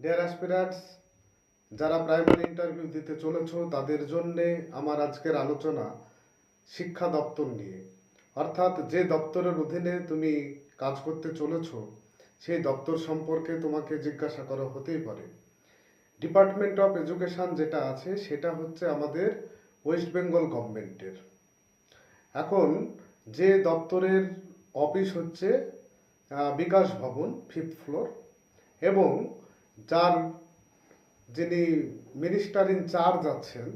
Deer অ্যাসপিরান্টস যারা primary interview দিতে চলেছো, তাদের জন্যে আমার আজকের আলোচনা শিক্ষা দপ্তর নিয়ে। অর্থাৎ যে দপ্তরের অধীনে তুমি কাজ করতে চলেছ, সেই দপ্তর সম্পর্কে তোমাকে জিজ্ঞাসা করা হতেই পারে। ডিপার্টমেন্ট অফ এডুকেশন যেটা আছে, সেটা হচ্ছে আমাদের ওয়েস্ট বেঙ্গল গভর্নমেন্টের এখন যে দপ্তরের অফিস হচ্ছে বিকাশ ভবন ফিফথ ফ্লোর এবং যার যিনি মিনিস্টার ইন চার্জ আছেন,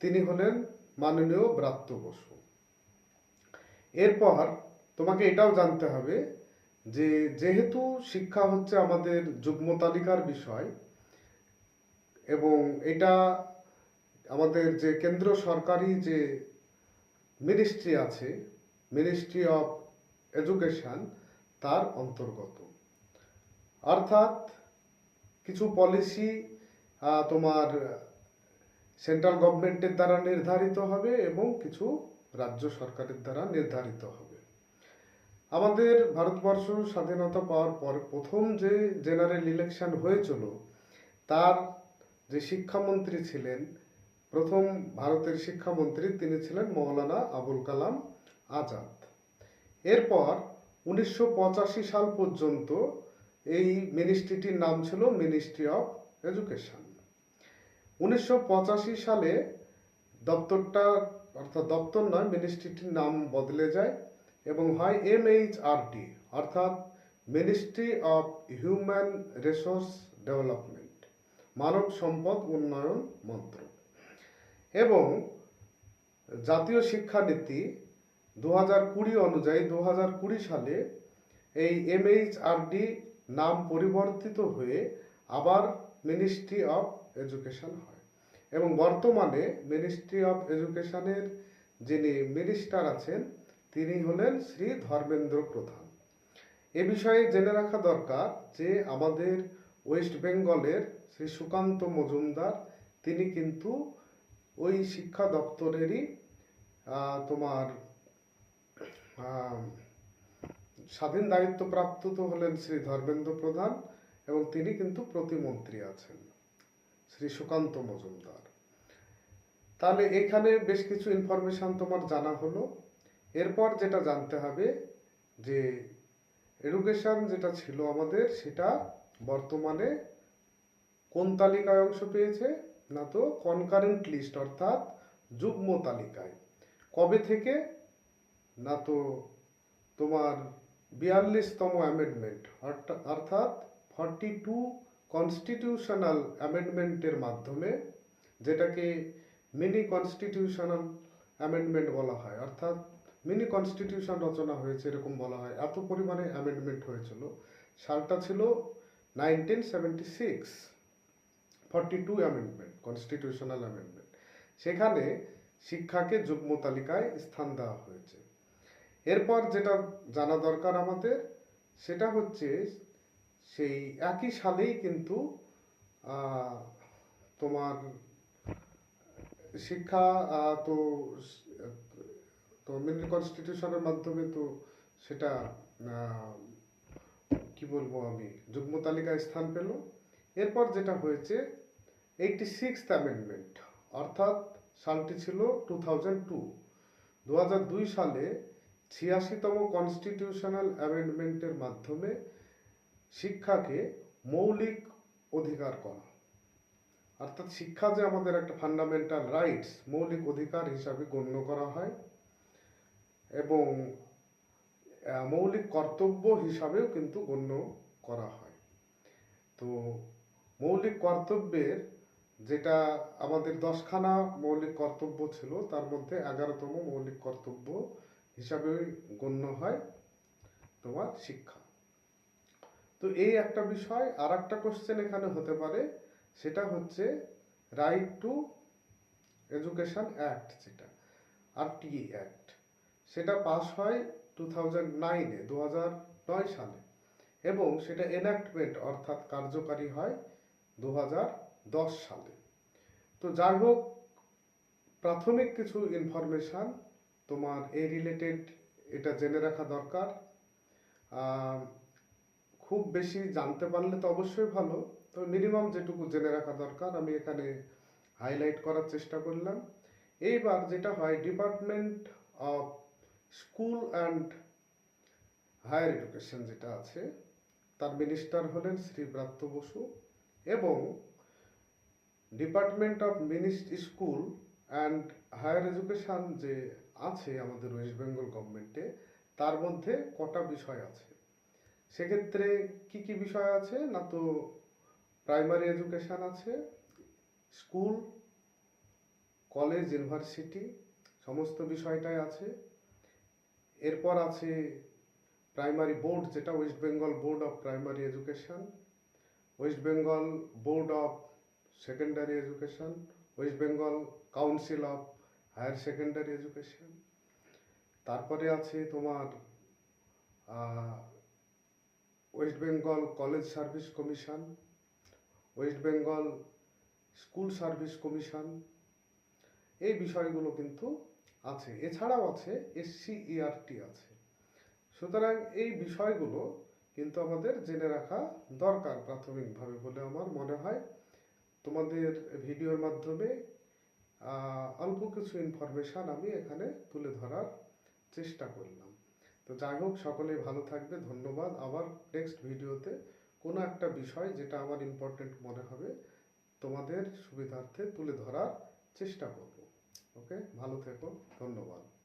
তিনি হলেন মাননীয় ব্রাত্য বসু। এরপর তোমাকে এটাও জানতে হবে যে যেহেতু শিক্ষা হচ্ছে আমাদের যুগ্ম তালিকার বিষয়, এবং এটা আমাদের যে কেন্দ্র সরকারি যে মিনিস্ট্রি আছে মিনিস্ট্রি অফ এডুকেশন তার অন্তর্গত। অর্থাৎ কিছু পলিসি তোমার সেন্ট্রাল গভর্নমেন্টের দ্বারা নির্ধারিত হবে এবং কিছু রাজ্য সরকারের দ্বারা নির্ধারিত হবে। আমাদের ভারতবর্ষ স্বাধীনতা পাওয়ার পর প্রথম যে জেনারেল ইলেকশন হয়েছিল, তার যে শিক্ষামন্ত্রী ছিলেন, প্রথম ভারতের শিক্ষামন্ত্রী তিনি ছিলেন মৌলানা আবুল কালাম আজাদ। এরপর উনিশশো পঁচাশি সাল পর্যন্ত এই মিনিস্ট্রিটির নাম ছিল মিনিস্ট্রি অফ এডুকেশন উনিশশো পঁচাশি সালে দপ্তরটা, অর্থাৎ দপ্তর নয় মিনিস্ট্রিটির নাম বদলে যায় এবং হয় এম এইচ অর্থাৎ ministry of human resource development মানব সম্পদ উন্নয়ন মন্ত্রক। এবং জাতীয় শিক্ষানীতি দু হাজার কুড়ি অনুযায়ী দু হাজার কুড়ি সালে এই এমএইচআরডি নাম পরিবর্তিত হয়ে আবার মিনিস্ট্রি অফ এডুকেশন হয়। এবং বর্তমানে মিনিস্ট্রি অফ এডুকেশনের যিনি মিনিস্টার আছেন, তিনি হলেন শ্রী ধর্মেন্দ্র প্রধান। এ বিষয়ে জেনে রাখা দরকার যে আমাদের ওয়েস্ট বেঙ্গলের শ্রী সুকান্ত মজুমদার, তিনি কিন্তু ওই শিক্ষা দপ্তরেরই তোমার স্বাধীন দায়িত্বপ্রাপ্ত তো হলেন শ্রী ধর্মেন্দ্র প্রধান এবং তিনি কিন্তু প্রতিমন্ত্রী আছেন, শ্রী সুকান্ত মজুমদার। তাহলে এখানে বেশ কিছু ইনফরমেশন তোমার জানা হলো। এরপর যেটা জানতে হবে যে এডুকেশন যেটা ছিল আমাদের, সেটা বর্তমানে কোন তালিকায় অংশ পেয়েছে? না তো কনকারেন্ট লিস্ট অর্থাৎ যুগ্ম তালিকায়। কবে থেকে? না তো তোমার বিয়াল্লিশতম অ্যামেন্ডমেন্ট অর্থাৎ ফর্টি টু কনস্টিটিউশনাল অ্যামেন্ডমেন্টের মাধ্যমে যেটাকে মিনি কনস্টিটিউশনাল অ্যামেন্ডমেন্ট বলা হয়, অর্থাৎ মিনি কনস্টিটিউশন রচনা হয়েছে এরকম বলা হয়। এত পরিমাণে অ্যামেন্ডমেন্ট হয়েছিল। সালটা ছিল nineteen seventy six forty two amendment constitutional amendment সেখানে শিক্ষাকে যুগ্ম তালিকায় স্থান দেওয়া হয়েছে। এরপর যেটা জানা দরকার আমাদের, সেটা হচ্ছে সেই একই সালেই কিন্তু তোমার শিক্ষা তো তো মিনি কনস্টিটিউশনের মাধ্যমে তো সেটা কি বলব আমি, যুগ্ম তালিকায় স্থান পেল। এরপর যেটা হয়েছে এইটি সিক্স অ্যামেন্ডমেন্ট অর্থাৎ সালটি ছিল টু থাউজেন্ড টু দু হাজার দুই সালে ছিয়াশিতম কনস্টিটিউশনাল অ্যামেন্ডমেন্টের মাধ্যমে শিক্ষাকে মৌলিক অধিকার করা। অর্থাৎ শিক্ষা যে আমাদের একটা ফান্ডামেন্টাল রাইটস মৌলিক অধিকার হিসাবে গণ্য করা হয় এবং মৌলিক কর্তব্য হিসাবেও কিন্তু গণ্য করা হয়। তো মৌলিক কর্তব্যের যেটা আমাদের দশখানা মৌলিক কর্তব্য ছিল, তার মধ্যে এগারোতম মৌলিক কর্তব্য হিসাবে গণ্য হয় তোমার শিক্ষা। তো এই একটা বিষয় আর একটা কোশ্চেন এখানে হতে পারে, সেটা হচ্ছে রাইট টু এডুকেশন অ্যাক্ট যেটা আর টি অ্যাক্ট সেটা পাস হয় টু থাউজেন্ড নাইনে দু হাজার নয় সালে, এবং সেটা এনাক্টমেন্ট অর্থাৎ কার্যকারী হয় দু হাজার দশ সালে। তো যাই হোক, প্রাথমিক কিছু ইনফরমেশান তোমার এই রিলেটেড এটা জেনে রাখা দরকার। খুব বেশি জানতে পারলে তো অবশ্যই ভালো। তো মিনিমাম যেটুকু জেনে রাখা দরকার, আমি এখানে হাইলাইট করার চেষ্টা করলাম। এইবার যেটা হয় department of school and higher education যেটা আছে, তার মিনিস্টার হলেন শ্রী ব্রাত্য বসু এবং department of মিনিস্ট school and higher education যে আছে আমাদের ওয়েস্ট বেঙ্গল গভর্নমেন্টে তার মধ্যে কটা বিষয় আছে। সেক্ষেত্রে কি কি বিষয় আছে? না তো প্রাইমারি এডুকেশন আছে স্কুল কলেজ ইউনিভার্সিটি সমস্ত বিষয়টাই আছে। এরপর আছে প্রাইমারি বোর্ড যেটা West Bengal board of primary education West Bengal board of secondary education West Bengal council of higher secondary education, তারপরে আছে তোমার West Bengal college service commission, West Bengal school service commission, এই বিষয়গুলো কিন্তু আছে। এছাড়াও আছে এসসিইআরটি আছে। সুতরাং এই বিষয়গুলো কিন্তু আমাদের জেনে রাখা দরকার প্রাথমিকভাবে বলে আমার মনে হয়। তোমাদের ভিডিওর মাধ্যমে অল্প কিছু ইনফরমেশন আমি এখানে তুলে ধরার চেষ্টা করলাম। তো যাই হোক, সকলে ভালো থাকবে, ধন্যবাদ। আবার নেক্সট ভিডিওতে কোনো একটা বিষয় যেটা আমার ইম্পর্টেন্ট মনে হবে, তোমাদের সুবিধার্থে তুলে ধরার চেষ্টা করব। ওকে ভালো থেকো, ধন্যবাদ।